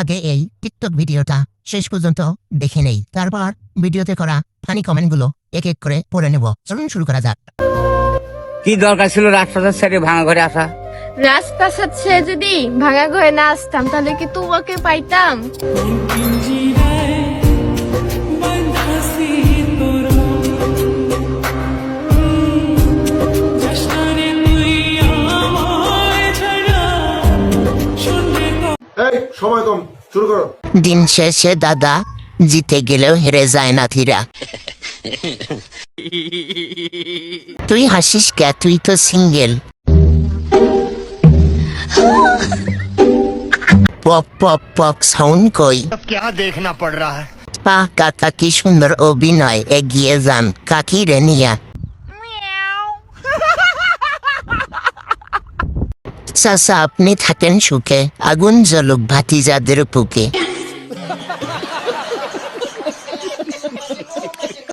আগে এই টিকটক ভিডিওটা শেষ পর্যন্ত দেখে নেই। তারপর ভিডিওতে করা ফানি কমেন্টগুলো এক এক করে পড়ে নেব। চলুন শুরু করা যাক। কি দরকার ছিল রাস্তার ছেড়ে ভাঙা ঘরে আসা? রাস্তা সাথে যদি ভাঙা ঘরে না আসতাম তাহলে কি তোমাকে পাইতাম? এই সময় কম শুরু করো দিন শেষে দাদা জিতে গেলেও হেরে যায় না ধীরা তুই হাসিস কে তুই তো single pop pop pop sound কই अब क्या देखना पड़ रहा है পা কাকা কি সুন্দর অভিনয় এগিয়ে যান কাকি রেনিয়া চাচা আপনি থাকেন সুখে। আগুন জলক ভাতিজাদের পুকে